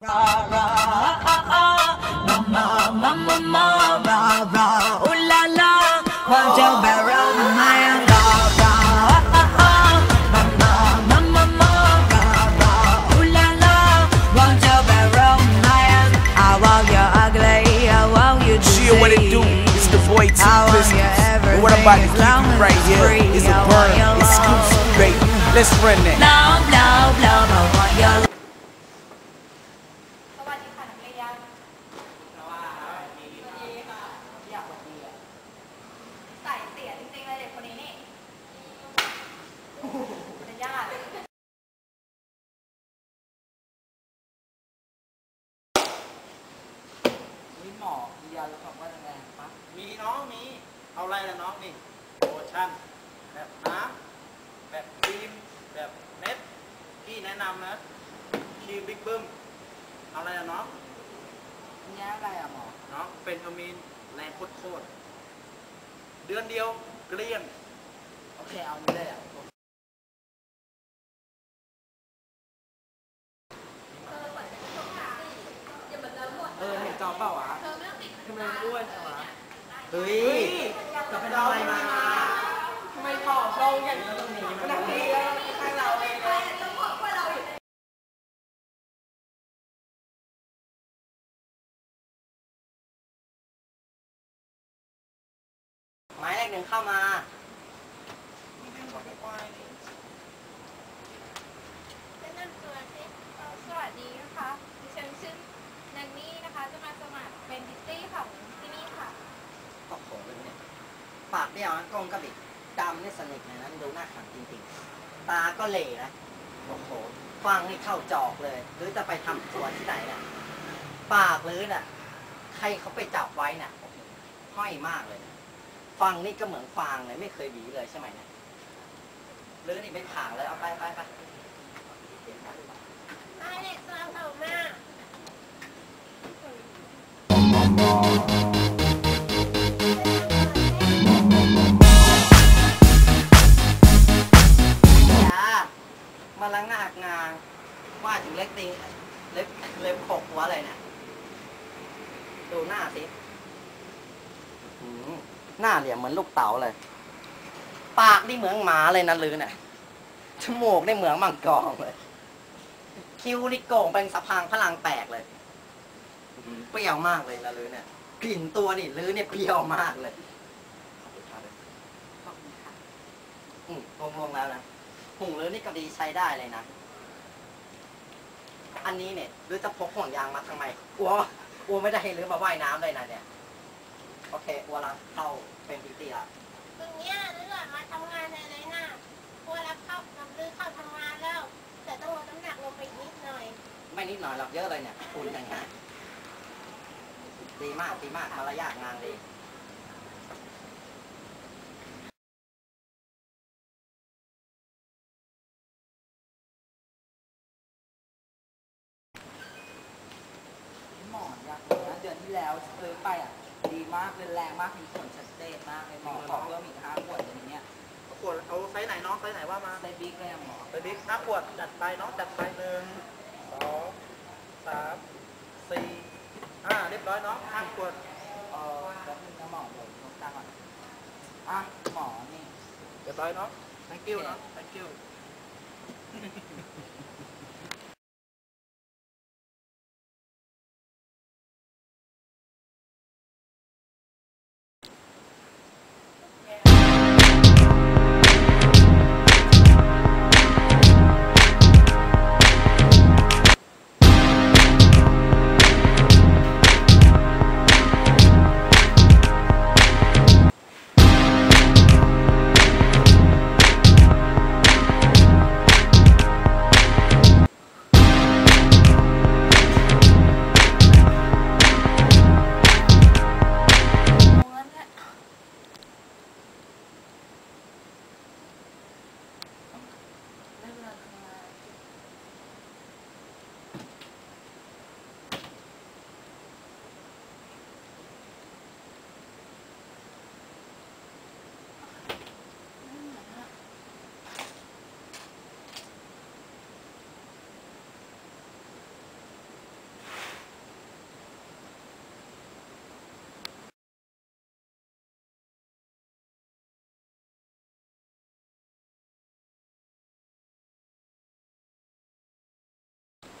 Ra ra ah ah ah, mama mama mama ra ra, ooh la la, hotel barrel Maya. What it do? It's the boy T Christmas. And what I'm about to keep right here is a burn. Excuse me, baby. Let's run that. Love, love, love. I want your เอาอะไรล่ะน้องนี่โลชั่นแบบน้ำแบบครีมแบบเม็ดพี่แนะนำนะครีมบิ๊กบึ้มเอาอะไรล่ะน้องอันนี้อะไรอะหมอน้องเป็นทมีนแรงโคตรๆเดือนเดียวเกลี้ยง โอเคเอานี่เลยอะเออเห็นจอเปล่าวะทำไมอ้วนจังวะเฮ้ย จะไปทำไมมาทำไมผอมลงอย่างนี้ตรงนี้มันนักเรียนข้างเราเลยหมายเลขหนึ่งเข้ามา แนะนำตัวสิเอ่อสวัสดีนะคะดิฉันชื่อแนนนี่นะคะ จะมาสมัครเป็นพิตตี้ของที่นี่ค่ะ โอ้โหเนี่ยปา กเดียวนะกลมกระบิดดำนี่สนิทเลยนะดูหน้าขังจริงๆ ตาก็เหล่นะโอ้โหฟังนี่เข้าจอกเลย หรือจะไปทำสวนที่ไหนน่ะ ปากหรือน่ะ ใครเขาไปจับไว้น่ะห้อยมากเลยนะฟังนี่ก็เหมือนฟางเลย ไม่เคยหวีเลยใช่ไหมเนี่ยหรือนี่ไม่ผ่าเลยเอาไปไปไปไอเด็กสาวเก่ามาก ล้างหน้าอักงางว่าถึงเล็กติงเล็บเล็บขกหัวอะไรเนี่ยดูหน้าสิหืมหน้าเหลี่ยมเหมือนลูกเต๋าเลย ปากนี่เหมือนหมาเลยนะลือเนี่ยจมูกนี่เหมือนมังกรเลย คิ้วนี่โก่งเป็นสะพางพลังแตกเลยหืมเปรี้ยวมากเลยนะลือเนี่ยกลิ่นตัวนี่ลือเนี่ยเปรี้ยวมากเลยอืมรวมๆแล้วนะ หุงลือนี่ก็ดีใช้ได้เลยนะ อันนี้เนี่ยหรือจะพกห่วงยางมาทำไมกลัวกลัวไม่ได้ให้ลือมาว่ายน้ำเลยนะเนี่ย โอเคกลัวละเข้าเป็นพิตี้ละตรงเนี้ยเลือมาทำงานในไรน่ะพวกรับเข้าทำลือเข้าทำงานแล้ว แต่ต้องลดน้ำหนักลงไปอีกนิดหน่อย ไม่นิดหน่อยหรอกเยอะเลยเนี่ยคุณอย่างนี้นดีมากดีมากมารยาทงานดี หมออยากรู้นะเดือนที่แล้วซื้อไปอะ ดีมากเลยแรง มากมีผลชัดเจนมากเลยหมอขอเพิ่มอีกห้าขวดอย่างเงี้ยเอาขวดเอาไซส์ไหนน้องไซส์ไหนว่ามาได้บิ๊กเลยอะหมอไปบิ๊กห้าขวดจัดไปน้องจัดไปหนึ่งสองสามสี่ห้าเรียบร้อยน้องห้าขวดเออแล้วนึงนะหมอเดี๋ยวลดตาก่อนอะหมอนี่เรียบร้อยน้อง thank you น้อง thank you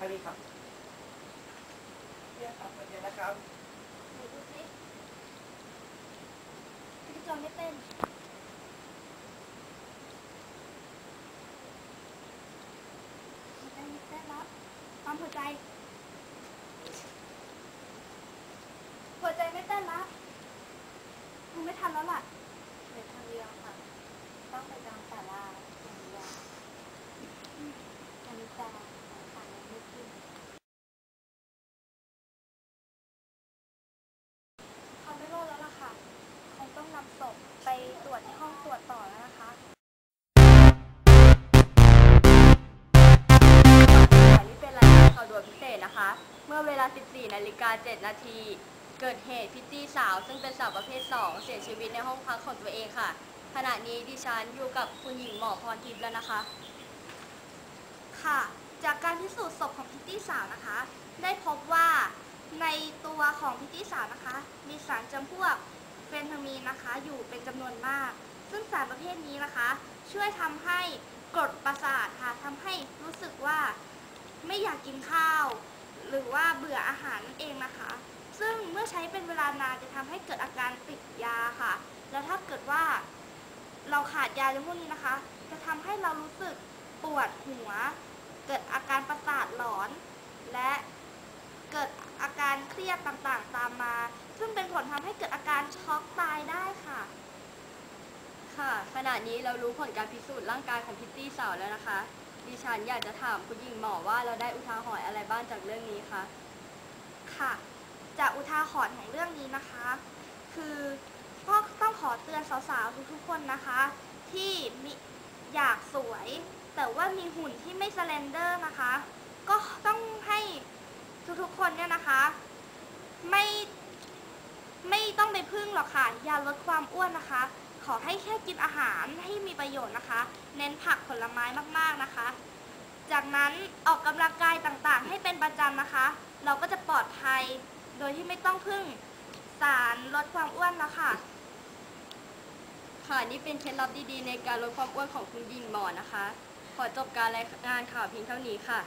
แค่นี้ครับเนี่ยครับเดี๋ยวนะครับดูสิพี่จอนไม่เต้นไม่เต้ไม่เต้นแล้วปั๊มหัวใจหัวใจไม่เต้นละคงไม่ทันแล้วล่ะ เมื่อเวลา 14นาฬิกา7นาที เกิดเหตุพิตตี้สาว ซึ่งเป็นสาวประเภท 2 เสียชีวิตในห้องพักของตัวเองค่ะ ขณะนี้ดิฉันอยู่กับคุณหญิงหมอพรทิพย์แล้วนะคะ ค่ะ จากการพิสูจน์ศพของพิตตี้สาวนะคะ ได้พบว่าในตัวของพิตตี้สาวนะคะ มีสารจำพวกเฟนทามีนนะคะ อยู่เป็นจำนวนมาก ซึ่งสารประเภทนี้นะคะ ช่วยทำให้กรดประสาทค่ะทำให้รู้สึกว่าไม่อยากกินข้าว หรือว่าเบื่ออาหารนั่นเองนะคะ ซึ่งเมื่อใช้เป็นเวลานานจะทำให้เกิดอาการติดยาค่ะ แล้วถ้าเกิดว่า เราขาดยาในพวกนี้นะคะ จะทำให้เรารู้สึกปวดหัว เกิดอาการประสาทหลอน และเกิดอาการเครียดต่างๆ ตามมา ซึ่งเป็นผลทำให้เกิดอาการช็อกตายได้ค่ะ ค่ะ ขณะนี้เรารู้ผลการพิสูจน์ร่างกายของพิตตี้สาวแล้วนะคะ ดิฉันอยากจะถามคุณหญิงหมอว่าเราได้อุทาหรณ์อะไรบ้างจากเรื่องนี้คะค่ะ จากอุทาหรณ์ของเรื่องนี้นะคะ คือก็ต้องขอเตือนสาวๆทุกๆคนนะคะ ที่มีอยากสวย แต่ว่ามีหุ่นที่ไม่สเลนเดอร์นะคะ ก็ต้องให้ทุกๆคนเนี่ยนะคะ ไม่ ไม่ต้องไปพึ่งหรอกค่ะยาลดความอ้วนนะคะ ขอให้แค่กินอาหารให้มีประโยชน์นะคะ เน้นผักผลไม้มากๆนะคะ จากนั้นออกกำลังกายต่างๆ ให้เป็นประจำนะคะ เราก็จะปลอดภัย โดยที่ไม่ต้องพึ่งสารลดความอ้วนแล้วค่ะ ค่ะนี่เป็นเคล็ดลับดีๆ ในการลดความอ้วนของคุณหญิงหมอนะคะ ขอจบการรายงานข่าวเพียงเท่านี้ค่ะ